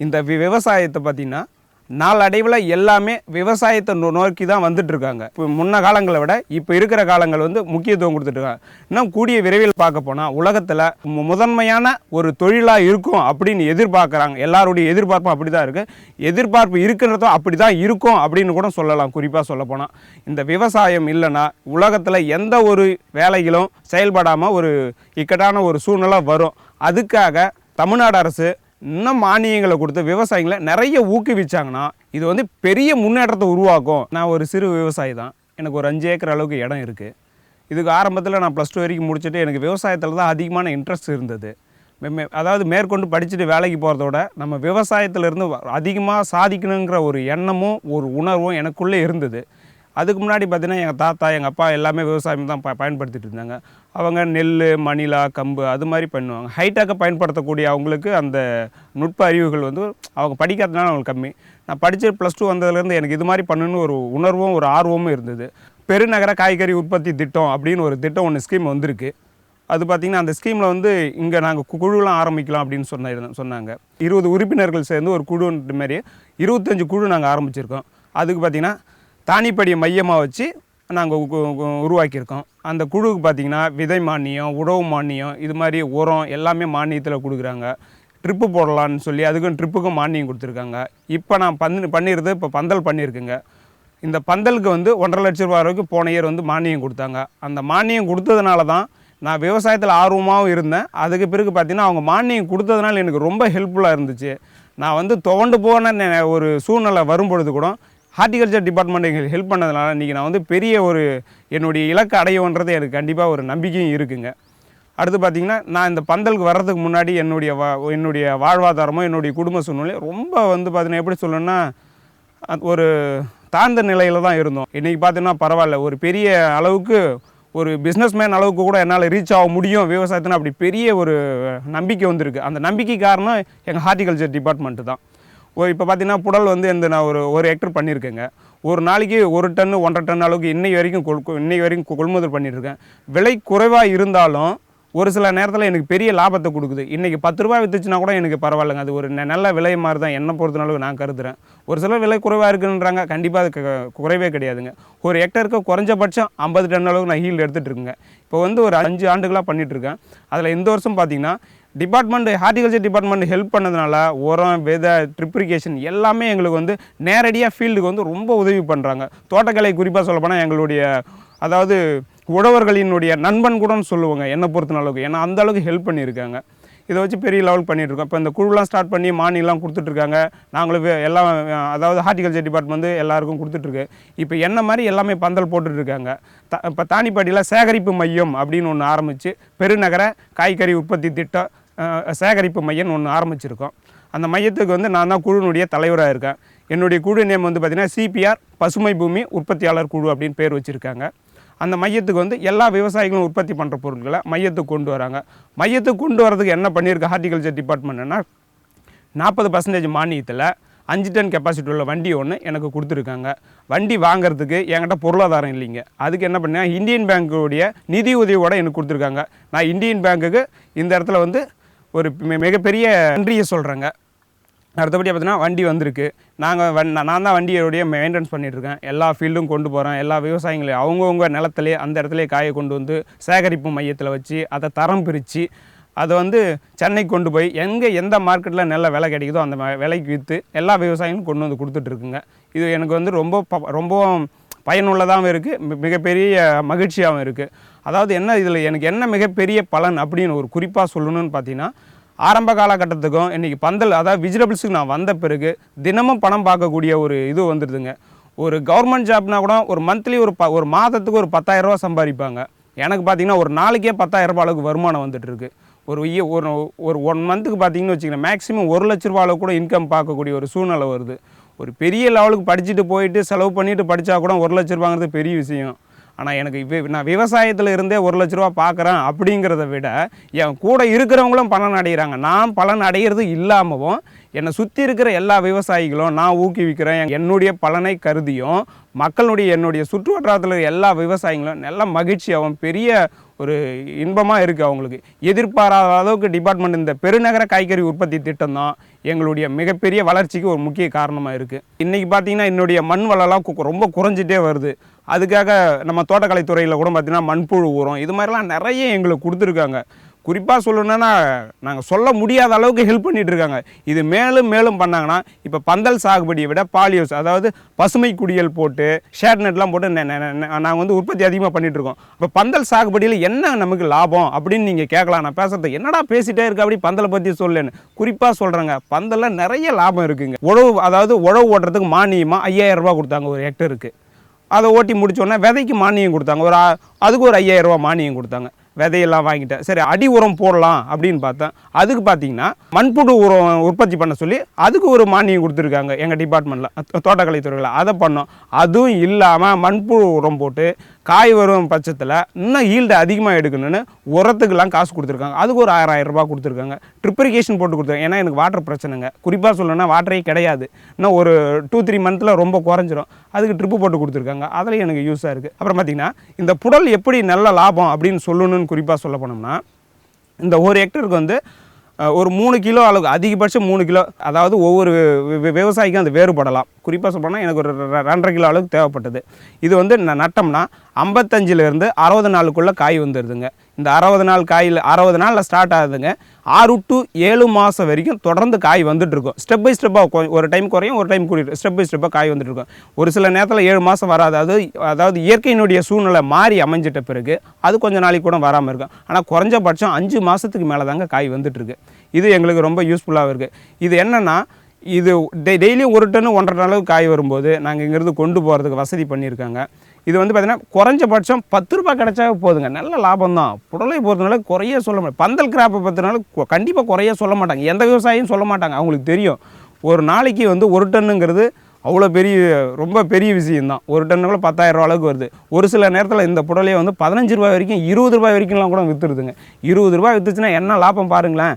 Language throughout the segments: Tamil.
இந்த வி- விவசாயத்தை பார்த்திங்கன்னா நாளடைவில் எல்லாமே விவசாயத்தை நோ- நோக்கி தான் வந்துட்டுருக்காங்க. இப்போ முன்ன காலங்களை விட இப்போ இருக்கிற காலங்கள் வந்து முக்கியத்துவம் கொடுத்துட்ருக்காங்க இன்னும் கூடிய விரைவில் பார்க்க போனால் உலகத்தில் முதன்மையான ஒரு தொழிலாக இருக்கும் அப்படின்னு எதிர்பார்க்குறாங்க. எல்லாருடைய எதிர்பார்ப்பும் அப்படி தான் இருக்குது எதிர்பார்ப்பு இருக்குன்றதும் அப்படி தான் இருக்கும் அப்படின்னு கூட சொல்லலாம். குறிப்பாக சொல்ல போனால் இந்த விவசாயம் இல்லைன்னா உலகத்தில் எந்த ஒரு வேலைகளும் செயல்படாமல் ஒரு இக்கட்டான ஒரு சூழ்நிலை வரும். அதுக்காக தமிழ்நாடு அரசு இன்னும் மானியங்களை கொடுத்து விவசாயிகளை நிறைய ஊக்குவிச்சாங்கன்னா இது வந்து பெரிய முன்னேற்றத்தை உருவாக்கும். நான் ஒரு சிறு விவசாயி தான். எனக்கு ஒரு அஞ்சு ஏக்கர் அளவுக்கு இடம் இருக்குது இதுக்கு ஆரம்பத்தில் நான் ப்ளஸ் டூ வரைக்கும் முடிச்சுட்டு எனக்கு விவசாயத்தில் தான் அதிகமான இன்ட்ரெஸ்ட் இருந்தது. அதாவது மேற்கொண்டு படிச்சுட்டு வேலைக்கு போகிறதோட நம்ம விவசாயத்திலேருந்து அதிகமாக சாதிக்கணுங்கிற ஒரு எண்ணமும் ஒரு உணர்வும் எனக்குள்ளே இருந்தது. அதுக்கு முன்னாடி பார்த்தீங்கன்னா எங்கள் தாத்தா எங்கள் அப்பா எல்லாமே விவசாயம் தான் ப பயன்படுத்திட்டு இருந்தாங்க. அவங்க நெல் மணிலா கம்பு அது மாதிரி பண்ணுவாங்க. ஹைட்டாக பயன்படுத்தக்கூடிய அவங்களுக்கு அந்த நுட்ப அறிவுகள் வந்து அவங்க படிக்காதனால அவங்களுக்கு கம்மி. நான் படித்து ப்ளஸ் டூ வந்ததுலேருந்து எனக்கு இது மாதிரி பண்ணணுன்னு ஒரு உணர்வும் ஒரு ஆர்வமும் இருந்தது. பெருநகர காய்கறி உற்பத்தி திட்டம் அப்படின்னு ஒரு திட்டம் ஒன்று ஸ்கீம் வந்திருக்கு. அது பார்த்திங்கன்னா அந்த ஸ்கீமில் வந்து இங்கே நாங்கள் குழுலாம் ஆரம்பிக்கலாம் அப்படின்னு சொன்ன சொன்னாங்க. இருபது உறுப்பினர்கள் சேர்ந்து ஒரு குழுன்ற மாதிரி இருபத்தஞ்சு குழு நாங்கள் ஆரம்பிச்சிருக்கோம். அதுக்கு பார்த்திங்கன்னா தானிப்படியை மையமாக வச்சு நாங்கள் உருவாக்கியிருக்கோம். அந்த குழுவுக்கு பார்த்திங்கன்னா விதை மானியம் உழவு மானியம் இது மாதிரி உரம் எல்லாமே மானியத்தில் கொடுக்குறாங்க. ட்ரிப்பு போடலான்னு சொல்லி அதுக்கும் ட்ரிப்புக்கும் மானியம் கொடுத்துருக்காங்க. இப்போ நான் பந்து பண்ணிடுறது இப்போ பந்தல் பண்ணியிருக்குங்க. இந்த பந்தலுக்கு வந்து ஒன்றரை லட்ச ரூபா வரைக்கும் போன இயர் வந்து மானியம் கொடுத்தாங்க. அந்த மானியம் கொடுத்ததுனால தான் நான் விவசாயத்தில் ஆர்வமாகவும் இருந்தேன். அதுக்கு பிறகு பார்த்திங்கன்னா அவங்க மானியம் கொடுத்ததுனால எனக்கு ரொம்ப ஹெல்ப்ஃபுல்லாக இருந்துச்சு. நான் வந்து துவண்டு போன ஒரு சூழ்நிலை வரும்பொழுது கூட ஹார்டிகல்ச்சர் டிபார்ட்மெண்ட் எங்களுக்கு ஹெல்ப் பண்ணதுனால இன்றைக்கி நான் வந்து பெரிய ஒரு என்னுடைய இலக்கு அடையன்றது எனக்கு கண்டிப்பாக ஒரு நம்பிக்கையும் இருக்குங்க. அடுத்து பார்த்திங்கன்னா நான் இந்த பந்தலுக்கு வர்றதுக்கு முன்னாடி என்னுடைய வா என்னுடைய வாழ்வாதாரமோ என்னுடைய குடும்ப சூழ்நிலை ரொம்ப வந்து பார்த்திங்கன்னா எப்படி சொல்லணும்னா ஒரு தாழ்ந்த நிலையில் தான் இருந்தோம். இன்றைக்கி பார்த்தீங்கன்னா பரவாயில்ல. ஒரு பெரிய அளவுக்கு ஒரு பிஸ்னஸ்மேன் அளவுக்கு கூட என்னால் ரீச் ஆக முடியும். விவசாயத்தின் அப்படி பெரிய ஒரு நம்பிக்கை வந்திருக்கு. அந்த நம்பிக்கை காரணம் எங்கள் ஹார்டிகல்ச்சர் டிபார்ட்மெண்ட்டு தான். ஒரு இப்போ பார்த்தீங்கன்னா புடல் வந்து இந்த நான் ஒரு ஒரு ஹெக்டர் பண்ணியிருக்கேங்க. ஒரு நாளைக்கு ஒரு டன் ஒன்றரை டன் அளவுக்கு இன்னை வரைக்கும் கொள் கொ- இன்னை வரைக்கும் கொள்முதல் பண்ணியிருக்கேன். விலை குறைவாக இருந்தாலும் ஒரு சில நேரத்தில் எனக்கு பெரிய லாபத்தை கொடுக்குது. இன்றைக்கி பத்து ரூபாய் விற்றுச்சுன்னா கூட எனக்கு பரவாயில்லைங்க. அது ஒரு நல்ல விலை மாதிரி தான் என்னை பொறுத்தளவுக்கு நான் கருதுகிறேன் ஒரு சில விலை குறைவாக இருக்குன்றாங்க. கண்டிப்பாக அது க- குறைவே கிடையாதுங்க. ஒரு ஹெக்டருக்கு குறைஞ்சபட்சம் ஐம்பது டன் அளவுக்கு நான் ஹீல்டு எடுத்துகிட்டு இருக்கேங்க. இப்போ வந்து ஒரு அஞ்சு ஆண்டுகளாக பண்ணிகிட்ருக்கேன் இருக்கேன். அதில் இந்த வருஷம் பார்த்தீங்கன்னா டிபார்ட்மெண்ட் ஹார்டிகல்ச்சர் டிபார்ட்மெண்ட் ஹெல்ப் பண்ணதுனால உரம் விதை ட்ரிப்ரிகேஷன் எல்லாமே எங்களுக்கு வந்து நேரடியாக ஃபீல்டுக்கு வந்து ரொம்ப உதவி பண்ணுறாங்க தோட்டக்கலை குறிப்பாக சொல்லப்போனால் எங்களுடைய அதாவது உழவர்களினுடைய நண்பன் கூடன்னு சொல்லுவாங்க என்னை பொறுத்த அளவுக்கு. ஏன்னா அந்த அளவுக்கு ஹெல்ப் பண்ணியிருக்காங்க. இதை வச்சு பெரிய லெவல் பண்ணிகிட்ருக்கோம் இருக்கோம் இப்போ இந்த குழுலாம் ஸ்டார்ட் பண்ணி மானியெலாம் கொடுத்துட்ருக்காங்க நாங்களும் எல்லாம் அதாவது ஹார்டிகல்ச்சர் டிபார்ட்மெண்ட் வந்து எல்லாருக்கும் கொடுத்துட்ருக்கு இப்போ என்ன மாதிரி எல்லாமே பந்தல் போட்டுட்ருக்காங்க த இப்போ தானிப்பாடியில் சேகரிப்பு மையம் அப்படின்னு ஒன்று ஆரம்பித்து பெருநகர காய்கறி உற்பத்தி திட்டம் சேகரிப்பு மையம்னு ஒன்று ஆரம்பிச்சிருக்கோம். அந்த மையத்துக்கு வந்து நான் தான் குழுனுடைய தலைவராக இருக்கேன். என்னுடைய குழு நேம் வந்து பார்த்திங்கன்னா சிபிஆர் பசுமை பூமி உற்பத்தியாளர் குழு அப்படின்னு பேர் வச்சுருக்காங்க. அந்த மையத்துக்கு வந்து எல்லா விவசாயிகளும் உற்பத்தி பண்ணுற பொருட்களை மையத்துக்கு கொண்டு வராங்க. மையத்துக்கு கொண்டு வரதுக்கு என்ன பண்ணியிருக்கு ஹார்டிகல்ச்சர் டிபார்ட்மெண்ட்னா நாற்பது பர்சன்டேஜ் மானியத்தில் அஞ்சு டன் கெப்பாசிட்டி உள்ள வண்டி ஒன்று எனக்கு கொடுத்துருக்காங்க. வண்டி வாங்குறதுக்கு என்கிட்ட பொருளாதாரம் இல்லைங்க. அதுக்கு என்ன பண்ணேன் இந்தியன் பேங்க்குடைய நிதி உதவியோட எனக்கு கொடுத்துருக்காங்க. நான் இந்தியன் பேங்க்குக்கு இந்த இடத்துல வந்து ஒரு மிகப்பெரிய நன்றியை சொல்கிறேங்க அடுத்தபடி பார்த்தீங்கன்னா வண்டி வந்திருக்கு. நாங்கள் வண் நான் தான் வண்டியோடைய மெயின்டெனன்ஸ் பண்ணிகிட்ருக்கேன் எல்லா ஃபீல்டும் கொண்டு போகிறேன் எல்லா விவசாயிகளையும் அவங்கவுங்க நிலத்திலே அந்த இடத்துலயே காயை கொண்டு வந்து சேகரிப்பு மையத்தில் வச்சு அதை தரம் பிரித்து அதை வந்து சென்னை கொண்டு போய் எங்கே எந்த மார்க்கெட்டில் நல்ல விலை கிடைக்குதோ அந்த ம- விலைக்கு விற்று எல்லா விவசாயிகளும் கொண்டு வந்து கொடுத்துட்ருக்குங்க இது எனக்கு வந்து ரொம்ப ப- ரொம்பவும் பயனுள்ளதாகவும் இருக்குது மிகப்பெரிய மகிழ்ச்சியாகவும் இருக்குது அதாவது என்ன இதில் எனக்கு என்ன மிகப்பெரிய பலன் அப்படின்னு ஒரு குறிப்பாக சொல்லணும்னு பார்த்தீங்கன்னா ஆரம்ப காலகட்டத்துக்கும் இன்றைக்கி பந்தல் அதாவது விஜிடபிள்ஸுக்கு நான் வந்த பிறகு தினமும் பணம் பார்க்கக்கூடிய ஒரு இது வந்துடுதுங்க ஒரு கவர்மெண்ட் ஜாப்னா கூட ஒரு மந்த்லி ஒரு ப ஒரு மாதத்துக்கு ஒரு 10000 ரூபாய் சம்பாதிப்பாங்க. எனக்கு பார்த்தீங்கன்னா ஒரு நாளைக்கே 10000 ரூபாய் அளவுக்கு வருமானம் வந்துட்டுருக்கு ஒரு ஒரு ஒரு ஒன் மந்த்துக்கு பார்த்தீங்கன்னு வச்சுக்கோங்க மேக்ஸிமம் ஒரு லட்ச ரூபா அளவு கூட இன்கம் பார்க்கக்கூடிய ஒரு சூழ்நிலை வருது. ஒரு பெரிய லெவலுக்கு படிச்சுட்டு போயிட்டு செலவு பண்ணிட்டு படித்தா கூட ஒரு லட்ச ரூபாங்கிறது பெரிய விஷயம். ஆனால் எனக்கு இப்போ நான் விவசாயத்தில் இருந்தே ஒரு லட்ச ரூபா பார்க்குறேன் அப்படிங்கிறத விட என் கூட இருக்கிறவங்களும் பலன் அடைகிறாங்க நான் பலன் அடைகிறது இல்லாமவும் என்னை சுற்றி இருக்கிற எல்லா விவசாயிகளும் நான் ஊக்குவிக்கிறேன். என்னுடைய பலனை கருதியும் மக்களுடைய என்னுடைய சுற்று வட்டாரத்தில் எல்லா விவசாயிகளும் நல்ல மகிழ்ச்சியாகவும் பெரிய ஒரு இன்பமாக இருக்குது அவங்களுக்கு. எதிர்பாராத அளவுக்கு டிபார்ட்மெண்ட் இந்த பெருநகர காய்கறி உற்பத்தி திட்டம் தான் எங்களுடைய மிகப்பெரிய வளர்ச்சிக்கு ஒரு முக்கிய காரணமாக இருக்குது இன்றைக்கி பார்த்தீங்கன்னா என்னுடைய மண் வளம்லாம் கு- ரொம்ப குறைஞ்சிட்டே வருது. அதுக்காக நம்ம தோட்டக்கலைத்துறையில் கூட பார்த்திங்கன்னா மண்புழு உரம் இது மாதிரிலாம் நிறைய எங்களுக்கு கொடுத்துருக்காங்க. குறிப்பாக சொல்லணுன்னா நாங்கள் சொல்ல முடியாத அளவுக்கு ஹெல்ப் பண்ணிகிட்ருக்காங்க இருக்காங்க. இது மேலும் மேலும் பண்ணாங்கன்னா இப்போ பந்தல் சாகுபடியை விட பாலியோஸ் அதாவது பசுமை குடியல் போட்டு ஷேட் நெட்லாம் போட்டு நாங்கள் வந்து உற்பத்தி அதிகமாக பண்ணிகிட்ருக்கோம் இருக்கோம். இப்போ பந்தல் சாகுபடியில் என்ன நமக்கு லாபம் அப்படின்னு நீங்கள் கேட்கலாம். நான் பேசுறது என்னடா பேசிட்டே இருக்க அப்படி பந்தலை பற்றி சொல்லேன்னு குறிப்பாக சொல்கிறேங்க பந்தலில் நிறைய லாபம் இருக்குங்க. உழவு அதாவது உழவு ஓட்டுறதுக்கு மானியமாக ஐயாயிரம் ரூபா கொடுத்தாங்க ஒரு ஹெக்டருக்கு அதை ஓட்டி முடிச்சோடனே விதைக்கு மானியம் கொடுத்தாங்க. ஒரு அதுக்கு ஒரு ஐயாயிரம் மானியம் கொடுத்தாங்க. விதையெல்லாம் வாங்கிட்டேன். சரி அடி உரம் போடலாம் அப்படின்னு பார்த்தேன். அதுக்கு பார்த்தீங்கன்னா மண்புழு உரம் உற்பத்தி பண்ண சொல்லி அதுக்கு ஒரு மானியம் கொடுத்துருக்காங்க எங்கள் டிபார்ட்மெண்ட்டில் தோட்டக்கலைத்துறையில். அதை பண்ணோம். அதுவும் இல்லாமல் மண்புழு உரம் போட்டு காய் வரும் பட்சத்தில் இன்னும் ஈல்டு அதிகமாக எடுக்கணும்னு உரத்துக்கெல்லாம் காசு கொடுத்துருக்காங்க. அதுக்கு ஒரு ஆறாயிரம் ரூபாய் கொடுத்துருக்காங்க. ட்ரிப்ரிகேஷன் போட்டு கொடுத்துருக்காங்க. ஏன்னா எனக்கு வாட்டர் பிரச்சனைங்க. குறிப்பாக சொல்லணும்னா வாட்டரே கிடையாது. இன்னும் ஒரு டூ த்ரீ மந்த்தில் ரொம்ப குறைஞ்சிரும். அதுக்கு ட்ரிப்பு போட்டு கொடுத்துருக்காங்க. அதில் எனக்கு யூஸாக இருக்குது அப்புறம் பார்த்திங்கன்னா இந்த புடல் எப்படி நல்ல லாபம் அப்படின்னு சொல்லணும்னு குறிப்பாக சொல்ல போனோம்னா இந்த ஒரு ஹெக்டருக்கு வந்து ஒரு மூணு கிலோ அளவுக்கு அதிகபட்சம் மூணு கிலோ அதாவது ஒவ்வொரு வி- விவசாயிக்கும் அது வேறுபடலாம். குறிப்பாக சொல்லணும்னா எனக்கு ஒரு ரெண்டரை கிலோ அளவுக்கு தேவைப்பட்டது. இது வந்து ந- நட்டோம்னா ஐம்பத்தஞ்சிலேருந்து அறுபது நாளுக்குள்ளே காய் வந்துடுதுங்க இந்த அறுபது நாள் காயில் அறுபது நாளில் ஸ்டார்ட் ஆகுதுங்க. ஆறு டு ஏழு மாதம் வரைக்கும் தொடர்ந்து காய் வந்துட்டுருக்கும். ஸ்டெப் பை ஸ்டெப்பாக ஒரு டைம் குறையும் ஒரு டைம் கூடிட்டு ஸ்டெப் பை ஸ்டெப்பாக காய் வந்துட்டுருக்கும். ஒரு சில நேரத்தில் ஏழு மாதம் வராது. அதாவது அதாவது இயற்கையினுடைய சூழ்நிலை மாறி அமைஞ்சிட்ட பிறகு அது கொஞ்சம் நாளைக்கு கூட வராமல் இருக்கும். ஆனால் குறைஞ்சபட்சம் அஞ்சு மாதத்துக்கு மேலே தாங்க காய் வந்துட்டுருக்கு. இது எங்களுக்கு ரொம்ப யூஸ்ஃபுல்லாக இருக்குது இது என்னென்னா இது டெய் டெய்லியும் ஒரு டன்னு ஒன்றரை அளவு அளவுக்கு காய் வரும்போது நாங்கள் இங்கேருந்து கொண்டு போகிறதுக்கு வசதி பண்ணியிருக்காங்க. இது வந்து பார்த்திங்கன்னா குறைஞ்சபட்சம் பத்து ரூபாய் கிடைச்சா போதுங்க. நல்ல லாபம் தான் புடலை பொறுத்தனால குறைய சொல்ல மாட்டாங்க பந்தல் கிராப்பை பற்றினால கண்டிப்பாக குறைய சொல்ல மாட்டாங்க. எந்த விவசாயியும் சொல்ல மாட்டாங்க. அவங்களுக்கு தெரியும். ஒரு நாளைக்கு வந்து ஒரு டன்னுங்கிறது அவ்வளோ பெரிய ரொம்ப பெரிய விஷயம்தான். ஒரு டன்னுக்குள்ள பத்தாயிரம் ரூபா அளவுக்கு வருது. ஒரு சில நேரத்தில் இந்த புடலையை வந்து பதினஞ்சு ரூபாய் வரைக்கும் இருபது ரூபாய் வரைக்கும்லாம் கூட விற்றுருதுங்க இருபது ரூபாய் விற்றுச்சுன்னா என்ன லாபம் பாருங்களேன்.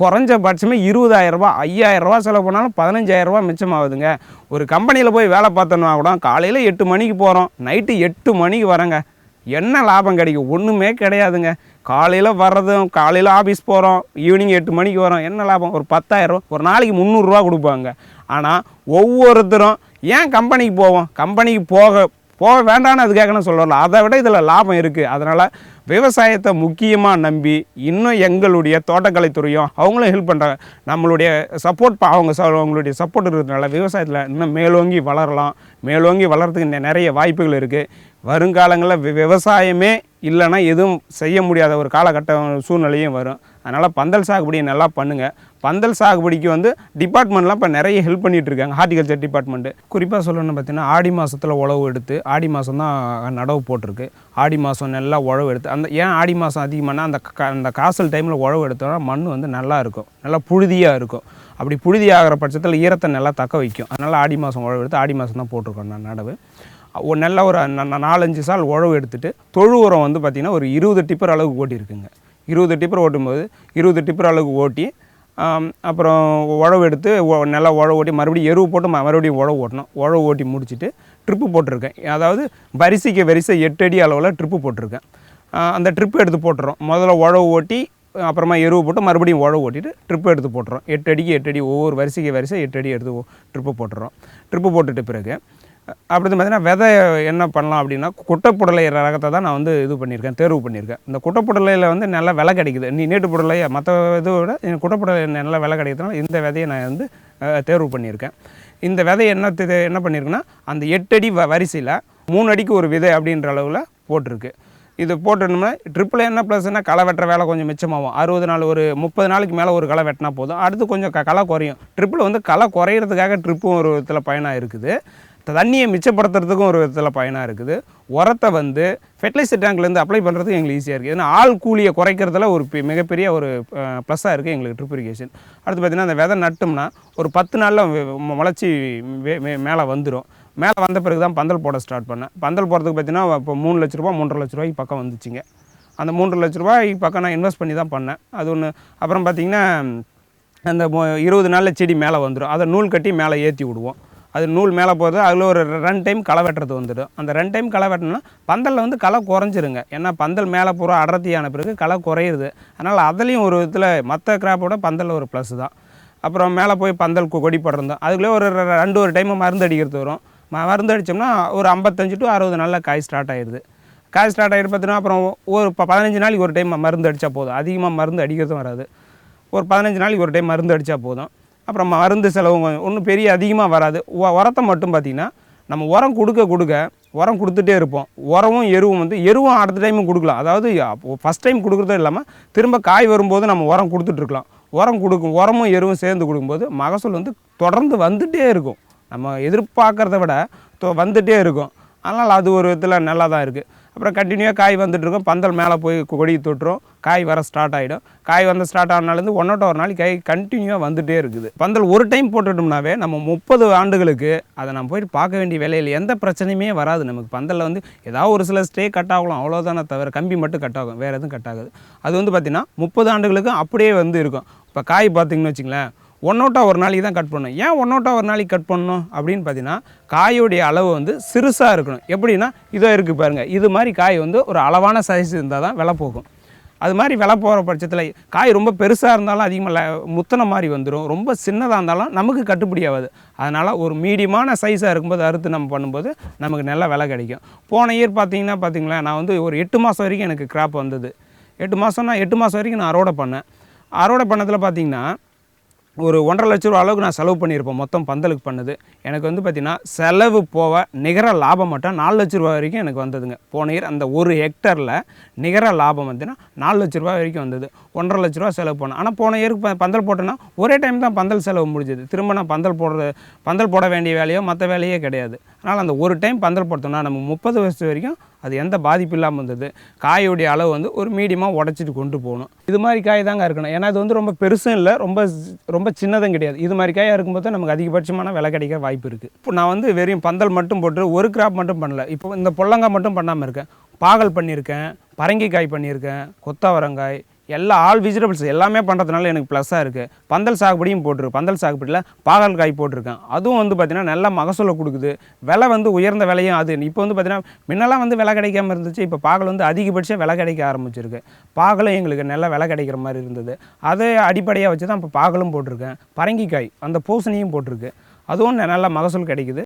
குறைஞ்சபட்சமே இருபதாயிரரூபா ஐயாயிரரூபா ஐயாயிரம் செலவு பண்ணாலும் பதினஞ்சாயிரரூபா மிச்சம் மிச்சமாகுதுங்க. ஒரு கம்பெனியில் போய் வேலை பார்த்தோன்னா கூட காலையில் எட்டு மணிக்கு போகிறோம் நைட்டு எட்டு மணிக்கு வரேங்க. என்ன லாபம் கிடைக்கும்? ஒன்றுமே கிடையாதுங்க. காலையில் வர்றதும் காலையில் ஆஃபீஸ் போகிறோம் ஈவினிங் எட்டு மணிக்கு வரோம். என்ன லாபம்? ஒரு பத்தாயிரம் ஒரு நாளைக்கு முந்நூறுரூவா கொடுப்பாங்க. ஆனால் ஒவ்வொருத்தரும் ஏன் கம்பெனிக்கு போவோம்? கம்பெனிக்கு போக போக வேண்டாம்னு அதுக்காக நான் சொல்ல அதை விட இதில் லாபம் இருக்குது அதனால் விவசாயத்தை முக்கியமாக நம்பி இன்னும் எங்களுடைய தோட்டக்கலைத்துறையும் அவங்களும் ஹெல்ப் பண்ணுறாங்க நம்மளுடைய சப்போர்ட் அவங்க அவங்களுடைய சப்போர்ட் இருக்கிறதுனால விவசாயத்தில் இன்னும் மேலோங்கி வளரலாம். மேலோங்கி வளர்றதுக்கு நிறைய வாய்ப்புகள் இருக்குது வருங்காலங்களில் வி- விவசாயமே இல்லைன்னா எதுவும் செய்ய முடியாத ஒரு காலகட்டம் சூழ்நிலையும் வரும். அதனால் பந்தல் சாகுபடியை நல்லா பண்ணுங்கள் பந்தல் சாகுபடிக்கு வந்து டிபார்ட்மெண்ட்லாம் இப்போ நிறைய ஹெல்ப் பண்ணிட்டு இருக்காங்க ஹார்டிகல்ச்சர் டிபார்ட்மெண்ட்டு குறிப்பாக சொல்லணும்னு பார்த்தீங்கன்னா ஆடி மாதத்தில் உழவு எடுத்து ஆடி மாதம் தான் நடவு போட்டிருக்கு. ஆடி மாதம் நல்லா உழவு எடுத்து அந்த ஏன் ஆடி மாதம் அதிகமானால் அந்த க- அந்த காசல் டைமில் உழவு எடுத்தோம்னா மண் வந்து நல்லா இருக்கும். நல்லா புழுதியாக இருக்கும். அப்படி புழுதி ஆகிற பட்சத்தில் ஈரத்தை நல்லா தக்க வைக்கும். அதனால் ஆடி மாதம் உழவு எடுத்து ஆடி மாதம் தான் போட்டிருக்கோம் நான் நடவு. ஒரு நல்ல ஒரு நாலஞ்சு சால் உழவு எடுத்துகிட்டு தொழு உரம் வந்து பார்த்திங்கன்னா ஒரு இருபது டிப்பர் அளவுக்கு ஓட்டியிருக்குங்க. இருபது டிப்பர் ஓட்டும்போது இருபது டிப்பர் அளவுக்கு ஓட்டி அப்புறம் உழவு எடுத்து நல்லா உழவு ஓட்டி மறுபடியும் எருவு போட்டு மறுபடியும் உழவு ஓட்டணும். உழவு ஓட்டி முடிச்சுட்டு ட்ரிப்பு போட்டிருக்கேன். அதாவது வரிசைக்கு வரிசை எட்டு அடி அளவில் ட்ரிப்பு போட்டிருக்கேன். அந்த ட்ரிப்பு எடுத்து போட்டுறோம். முதல்ல உழவு ஓட்டி அப்புறமா எருவு போட்டு மறுபடியும் உழவு ஓட்டிட்டு ட்ரிப்பு எடுத்து போட்டுறோம். எட்டு அடிக்கு எட்டு அடி ஒவ்வொரு வரிசைக்கு வரிசை எட்டு அடி எடுத்து ட்ரிப்பு போட்டுறோம். ட்ரிப்பு போட்டுட்டு பிறகு அப்படி பார்த்தீங்கன்னா விதை என்ன பண்ணலாம் அப்படின்னா குட்டைப்புடலை ரகத்தை தான் நான் வந்து இது பண்ணியிருக்கேன் தேர்வு பண்ணியிருக்கேன். இந்த குட்டைப்புடலையில் வந்து நல்லா விலை கிடைக்குது. நீ நீட்டு புடலையை மற்ற இதை விட இந்த குட்டைப்புடலை நல்ல விலை கிடைக்கிறதுனால இந்த விதையை நான் வந்து தேர்வு பண்ணியிருக்கேன். இந்த விதை என்ன தெ- என்ன பண்ணியிருக்குன்னா அந்த எட்டடி வ வரிசையில் மூணு அடிக்கு ஒரு விதை அப்படின்ற அளவில் போட்டிருக்கு. இது போட்டோம்னா ட்ரிப்பில் என்ன ப்ளஸ்னா களை வெட்டுற வேலை கொஞ்சம் மிச்சமாகும். அறுபது நாள் ஒரு முப்பது நாளைக்கு மேலே ஒரு களை வெட்டினா போதும். அடுத்து கொஞ்சம் க களை குறையும். ட்ரிப்பில் வந்து களை குறையிறதுக்காக ட்ரிப்பும் ஒரு விதத்தில் பயனாக இருக்குது தண்ணியை மிச்சப்படுத்துறதுக்கும் ஒரு விதத்தில் பயனாக இருக்குது. உரத்தை வந்து ஃபெர்டிலைசர் டேங்க்லேருந்து அப்ளை பண்ணுறதுக்கு எங்களுக்கு ஈஸியாக இருக்குது ஏன்னா ஆள் கூலியை குறைக்கிறதுல ஒரு பெ- மிகப்பெரிய ஒரு ப்ளஸ்ஸாக இருக்குது எங்களுக்கு ட்ரிப் இரிகேஷன் அடுத்து பார்த்திங்கன்னா அந்த விதை நட்டோம்னா ஒரு பத்து நாளில் முளைச்சி மேலே வந்துடும் மேலே வந்த பிறகு தான் பந்தல் போட ஸ்டார்ட் பண்ணேன். பந்தல் போடுறதுக்கு பார்த்தீங்கன்னா இப்போ மூணு லட்ச ரூபா மூன்றரை லட்ச ரூபாய்க்கு பக்கம் வந்துச்சுங்க. அந்த மூன்றரை லட்ச ரூபாய் பக்கம் நான் இன்வெஸ்ட் பண்ணி தான் பண்ணேன். அது ஒன்று அப்புறம் பார்த்தீங்கன்னா அந்த இருபது நாளில் செடி மேலே வந்துடும் அதை நூல் கட்டி மேலே ஏற்றி விடுவோம். அது நூல் மேலே போகுது அதில் ஒரு ரன் டைம் களை வெட்டுறது வந்துடும். அந்த ரெண்டு டைம் களை வெட்டணும்னா பந்தலில் வந்து களை குறைஞ்சிருங்க. ஏன்னா பந்தல் மேலே பூரா அடர்த்தியான பிறகு களை குறையுது. அதனால் அதுலேயும் ஒரு விதத்தில் மற்ற கிராப்போட பந்தலில் ஒரு ப்ளஸ் தான். அப்புறம் மேலே போய் பந்தல் கொ- கொடி படுறோம் அதுக்குள்ளே ஒரு ரெண்டு ஒரு டைமு மருந்து அடிக்கிறது வரும். ம- மருந்து அடித்தோம்னா ஒரு ஐம்பத்தஞ்சு டு அறுபது நாளில் காய் ஸ்டார்ட் ஆயிடுது. காய் ஸ்டார்ட் ஆகிட்டு பார்த்தீங்கன்னா அப்புறம் ஒரு ப- பதினஞ்சு நாளைக்கு ஒரு டைம் மருந்து அடித்தா போதும். அதிகமாக மருந்து அடிக்கிறதும் வராது. ஒரு பதினஞ்சு நாளைக்கு ஒரு டைம் மருந்து அடித்தா போதும். அப்புறம் மருந்து செலவு ஒன்றும் பெரிய அதிகமாக வராது. உ- உரத்தை மட்டும் பார்த்திங்கன்னா நம்ம உரம் கொடுக்க கொடுக்க உரம் கொடுத்துட்டே இருப்போம். உரமும் எருவும் வந்து எருவும் அடுத்த டைமும் கொடுக்கலாம். அதாவது ஃபஸ்ட் டைம் கொடுக்குறதும் இல்லாமல் திரும்ப காய் வரும்போது நம்ம உரம் கொடுத்துட்ருக்கலாம் உரம் கொடுக்கும் உரமும் எருவும் சேர்ந்து கொடுக்கும்போது மகசூல் வந்து தொடர்ந்து வந்துகிட்டே இருக்கும். நம்ம எதிர்பார்க்குறத விட தொ- வந்துட்டே இருக்கும். அதனால் அது ஒரு விதத்தில் நல்லா தான் இருக்குது அப்புறம் கண்டினியூவாக காய் வந்துட்டு இருக்கும். பந்தல் மேலே போய் கொடி தொட்டுரும். காய் வர ஸ்டார்ட் ஆகிடும் காய் வந்து ஸ்டார்ட் ஆனாலேருந்து ஒன்றோட்ட ஒரு நாளைக்கு காய் கண்டினியூவாக வந்துகிட்டே இருக்குது. பந்தல் ஒரு டைம் போட்டுட்டோம்னாவே நம்ம முப்பது ஆண்டுகளுக்கு அதை நம்ம போயிட்டு பார்க்க வேண்டிய வேலையில் எந்த பிரச்சனையுமே வராது. நமக்கு பந்தலில் வந்து ஏதாவது ஒரு சில ஸ்டே கட் ஆகலாம். அவ்வளோதானே தவிர கம்பி மட்டும் கட் ஆகும். வேறு எதுவும் கட் ஆகாது. அது வந்து பார்த்திங்கன்னா முப்பது ஆண்டுகளுக்கு அப்படியே வந்து இருக்கும். இப்போ காய் பார்த்திங்கன்னு வச்சிங்களேன். ஒன் ஒன்னோட்டா ஒரு நாளைக்கு தான் கட் பண்ணணும். ஏன் ஒன் ஒன்னோட்டா ஒரு நாளைக்கு கட் பண்ணணும்? அப்படின்னு பார்த்தீங்கன்னா காயோடைய அளவு வந்து சிறுசாக இருக்கணும். எப்படின்னா இதோ இருக்குது பாருங்கள் இது மாதிரி காய் வந்து ஒரு அளவான சைஸ் இருந்தால் தான் விலை போகும். அது மாதிரி விலை போகிற பட்சத்தில் காய் ரொம்ப பெருசாக இருந்தாலும் அதிகமாக முத்தனை மாதிரி வந்துடும் ரொம்ப சின்னதாக இருந்தாலும் நமக்கு கட்டுப்படி ஆகாது. அதனால் ஒரு மீடியமான சைஸாக இருக்கும்போது அறுத்து நம்ம பண்ணும்போது நமக்கு நல்ல விலை கிடைக்கும். போன இயர் பார்த்தீங்கன்னா பார்த்தீங்களா நான் வந்து ஒரு எட்டு மாதம் வரைக்கும் எனக்கு கிராப் வந்தது. எட்டு மாதம்னா எட்டு மாதம் வரைக்கும் நான் அறுவடை பண்ணேன். அறுவடை பண்ணதில் பார்த்தீங்கன்னா ஒரு ஒன்றரை லட்ச ரூபா அளவுக்கு நான் செலவு பண்ணியிருப்பேன். மொத்தம் பந்தலுக்கு பண்ணது. எனக்கு வந்து பார்த்திங்கன்னா செலவு போக நிகர லாபம் மட்டும் நாலு லட்ச ரூபா வரைக்கும் எனக்கு வந்ததுங்க. போன இயர் அந்த ஒரு ஹெக்டரில் நிகர லாபம் வந்துன்னா நாலு லட்ச ரூபா வரைக்கும் வந்தது. ஒன்றரை லட்ச ரூபா செலவு பண்ணேன் ஆனால் போன இயருக்கு ப- பந்தல் போட்டேன்னா ஒரே டைம் தான் பந்தல் செலவு முடிஞ்சது. திரும்ப நான் பந்தல் போடுறது பந்தல் போட வேண்டிய வேலையோ மற்ற வேலையே கிடையாது. அதனால் அந்த ஒரு டைம் பந்தல் போட்டோம்னா நம்ம முப்பது வருஷம் வரைக்கும் அது எந்த பாதிப்பு இல்லாமல் இருந்தது. காயோடைய அளவு வந்து ஒரு மீடியமாக உடச்சிட்டு கொண்டு போகணும். இது மாதிரி காய் தாங்க இருக்கணும். ஏன்னா இது வந்து ரொம்ப பெருசும் இல்லை ரொம்ப ரொம்ப சின்னதும் கிடையாது. இது மாதிரி காயாக இருக்கும்போது நமக்கு அதிகபட்சமான விலை கிடைக்க வாய்ப்பு இருக்குது இப்போ நான் வந்து வெறும் பந்தல் மட்டும் போட்டு ஒரு கிராப் மட்டும் பண்ணல. இப்போ இந்த பொல்லங்காய் மட்டும் பண்ணாமல் இருக்கேன். பாகல் பண்ணியிருக்கேன் பரங்கிக்காய் பண்ணியிருக்கேன் கொத்தவரங்காய் எல்லா ஆல் வெஜிடபிள்ஸ் எல்லாமே பண்ணுறதுனால எனக்கு ப்ளஸ்ஸாக இருக்குது பந்தல் சாகுபடியும் போட்டிருக்கு. பந்தல் சாகுபடியில் பாகல் காய் போட்டிருக்கேன். அதுவும் வந்து பார்த்திங்கன்னா நல்ல மகசூலை கொடுக்குது. விலை வந்து உயர்ந்த விலையும் அது. இப்போ வந்து பார்த்திங்கன்னா முன்னெல்லாம் வந்து விலை கிடைக்காம இருந்துச்சு. இப்போ பாகல் வந்து அதிகபட்சம் விலை கிடைக்க ஆரம்பிச்சிருக்கு. பாகலும் எங்களுக்கு நல்ல விலை கிடைக்கிற மாதிரி இருந்தது. அதை அடிப்படையாக வச்சு தான் இப்போ பாகலும் போட்டிருக்கேன். பரங்கிக்காய் அந்த பூசணியும் போட்டிருக்கு. அதுவும் ந- நல்ல மகசூல் கிடைக்குது.